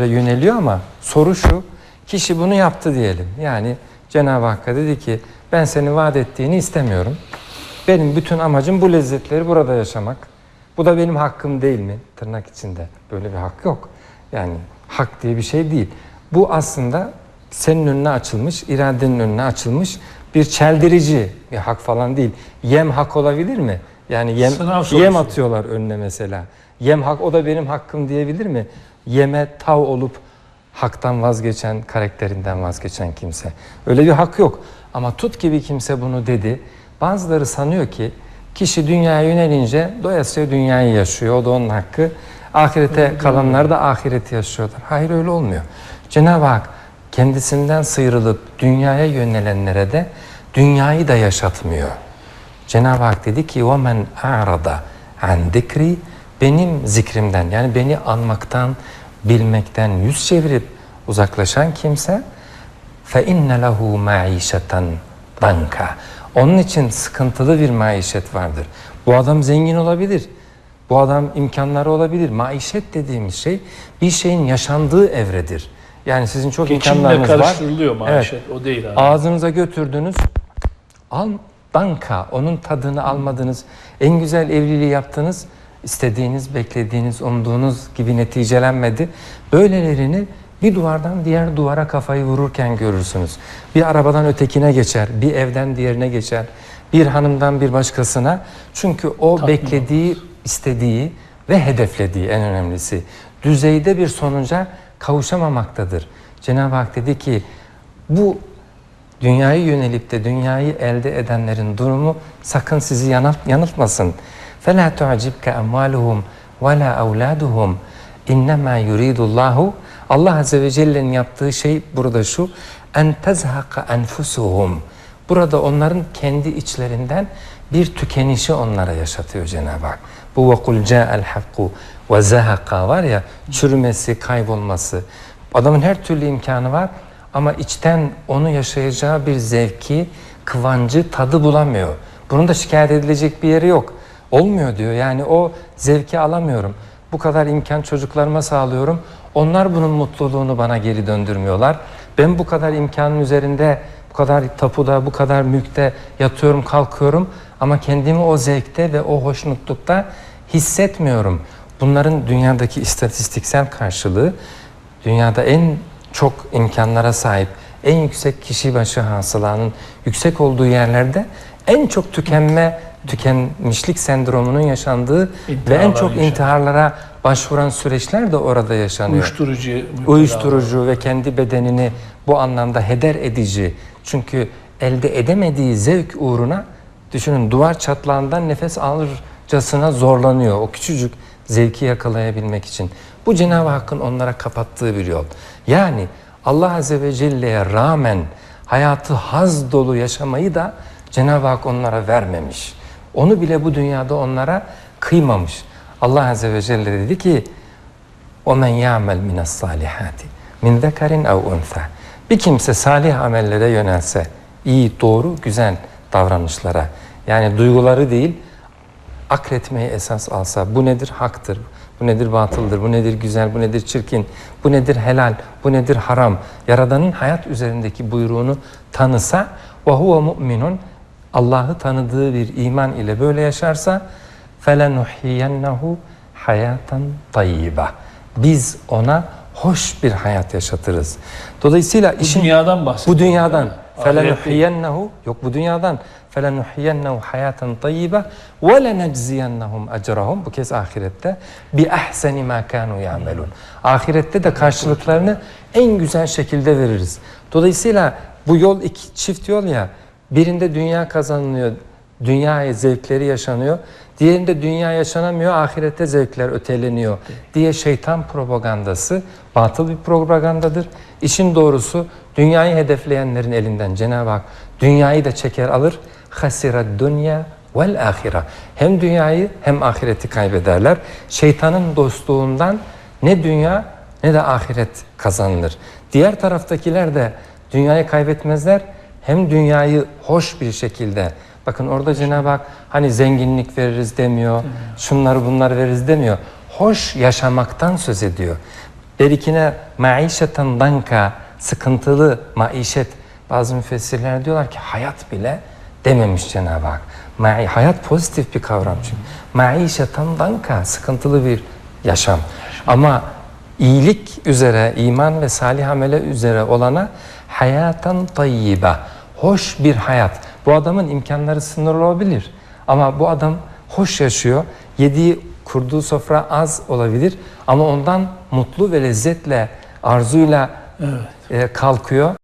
yöneliyor ama soru şu. Kişi bunu yaptı diyelim. Yani Cenab-ı Hakk'a dedi ki ben seni vaat ettiğini istemiyorum. Benim bütün amacım bu lezzetleri burada yaşamak. Bu da benim hakkım değil mi? Tırnak içinde. Böyle bir hak yok. Yani hak diye bir şey değil. Bu aslında senin önüne açılmış, iradenin önüne açılmış bir çeldirici bir hak falan değil. Yem hak olabilir mi? Yani yem, yem atıyorlar önüne mesela. Yem hak o da benim hakkım diyebilir mi? Yeme tav olup haktan vazgeçen, karakterinden vazgeçen kimse. Öyle bir hak yok. Ama tut gibi kimse bunu dedi. Bazıları sanıyor ki kişi dünyaya yönelince doyasıya dünyayı yaşıyor. O da onun hakkı. Ahirete kalanlar da ahireti yaşıyorlar. Hayır öyle olmuyor. Cenab-ı Hak kendisinden sıyrılıp dünyaya yönelenlere de dünyayı da yaşatmıyor. Cenab-ı Hak dedi ki وَمَنْ اَعْرَضَ عَنْ ذِكْرِ benim zikrimden yani beni anmaktan, bilmekten yüz çevirip uzaklaşan kimse fe inne lehu maişeten banka. Onun için sıkıntılı bir maişet vardır. Bu adam zengin olabilir. Bu adam imkanları olabilir. Maişet dediğimiz şey bir şeyin yaşandığı evredir. Yani sizin çok Geçimle imkanlarınız var. karıştırılıyor maişet evet. o değil abi. Ağzınıza götürdünüz. Al banka onun tadını almadınız. En güzel evliliği yaptınız istediğiniz, beklediğiniz, umduğunuz gibi neticelenmedi. Böylelerini bir duvardan diğer duvara kafayı vururken görürsünüz. Bir arabadan ötekine geçer, bir evden diğerine geçer, bir hanımdan bir başkasına. Çünkü o beklediği, istediği ve hedeflediği en önemlisi düzeyde bir sonuca kavuşamamaktadır. Cenab-ı Hak dedi ki bu dünyayı yönelip de dünyayı elde edenlerin durumu sakın sizi yanılt, yanıltmasın. فَلَا تُعْجِبْكَ أَمْوَالُهُمْ وَلَا أَوْلَادُهُمْ اِنَّمَا يُرِيدُ اللّٰهُ Allah Azze ve Celle'nin yaptığı şey burada şu. اَنْ تَزْهَقَ أَنْفُسُهُمْ Burada onların kendi içlerinden bir tükenişi onlara yaşatıyor Cenab-ı Hak. Bu وَقُلْ جَاءَ الْحَقُّ وَزَهَقَ var ya çürümesi, kaybolması. Adamın her türlü imkanı var ama içten onu yaşayacağı bir zevki, kıvancı, tadı bulamıyor. Bunun da şikayet edilecek bir yeri yok. Olmuyor diyor. Yani o zevki alamıyorum. Bu kadar imkan çocuklarıma sağlıyorum. Onlar bunun mutluluğunu bana geri döndürmüyorlar. Ben bu kadar imkanın üzerinde, bu kadar tapuda, bu kadar mülkte yatıyorum, kalkıyorum ama kendimi o zevkte ve o hoşnutlukta hissetmiyorum. Bunların dünyadaki istatistiksel karşılığı dünyada en çok imkanlara sahip, en yüksek kişi başı hasılanın yüksek olduğu yerlerde en çok tükenme, tükenmişlik sendromunun yaşandığı ve en çok yaşanıyor. intiharlara başvuran süreçler de orada yaşanıyor. Uyuşturucu. Uyuşturucu ve kendi bedenini bu anlamda heder edici. Çünkü elde edemediği zevk uğruna düşünün duvar çatlağından nefes alırcasına zorlanıyor. O küçücük zevki yakalayabilmek için. Bu Cenab-ı Hakk'ın onlara kapattığı bir yol. Yani Allah Azze ve Celle'ye rağmen hayatı haz dolu yaşamayı da Cenab-ı Hak onlara vermemiş. Onu bile bu dünyada onlara kıymamış. Allah Azze ve Celle dedi ki وَمَنْ يَعْمَلْ مِنَ الصَّالِحَاتِ مِنْ ذَكَرٍ اَوْ اُنْثَى Bir kimse salih amellere yönelse, iyi, doğru, güzel davranışlara, yani duyguları değil, akletmeyi esas alsa, bu nedir haktır, bu nedir batıldır, bu nedir güzel, bu nedir çirkin, bu nedir helal, bu nedir haram, Yaradan'ın hayat üzerindeki buyruğunu tanısa, وَهُوَ مُؤْمِنٌ Allah'ı tanıdığı bir iman ile böyle yaşarsa, فَلَنُحْيَنَّهُ hayatan tayyiba. Biz ona hoş bir hayat yaşatırız. Dolayısıyla Bu işin dünyadan bahsediyor. bu dünyadan Ahiret değil. felenuhiyennehu yok bu dünyadan felenuhiyennehu hayatan tayyiba ve lenecziyennehum ecrahum bu kez ahirette bi ahseni ma kanu ya'melun. Ahirette de karşılıklarını en güzel şekilde veririz. Dolayısıyla bu yol iki çift yol ya. Birinde dünya kazanılıyor, dünya zevkleri yaşanıyor. Diğerinde dünya yaşanamıyor, ahirette zevkler öteleniyor diye şeytan propagandası batıl bir propagandadır. İşin doğrusu dünyayı hedefleyenlerin elinden Cenab-ı Hak dünyayı da çeker alır. Hasira dünya vel ahira. Hem dünyayı hem ahireti kaybederler. Şeytanın dostluğundan ne dünya ne de ahiret kazanılır. Diğer taraftakiler de dünyayı kaybetmezler. Hem dünyayı hoş bir şekilde Bakın orada Cenab-ı Hak hani zenginlik veririz demiyor, şunları bunları veririz demiyor. Hoş yaşamaktan söz ediyor. Berikine maişeten danka sıkıntılı maişet. Bazı müfessirler diyorlar ki hayat bile dememiş Cenab-ı Hak. Mai, hayat pozitif bir kavram çünkü. Maişeten danka sıkıntılı bir yaşam. Ama iyilik üzere, iman ve salih amele üzere olana hayatan tayyiba. Hoş bir hayat. Bu adamın imkanları sınırlı olabilir. Ama bu adam hoş yaşıyor. Yediği, kurduğu sofra az olabilir. Ama ondan mutlu ve lezzetle, arzuyla e, kalkıyor.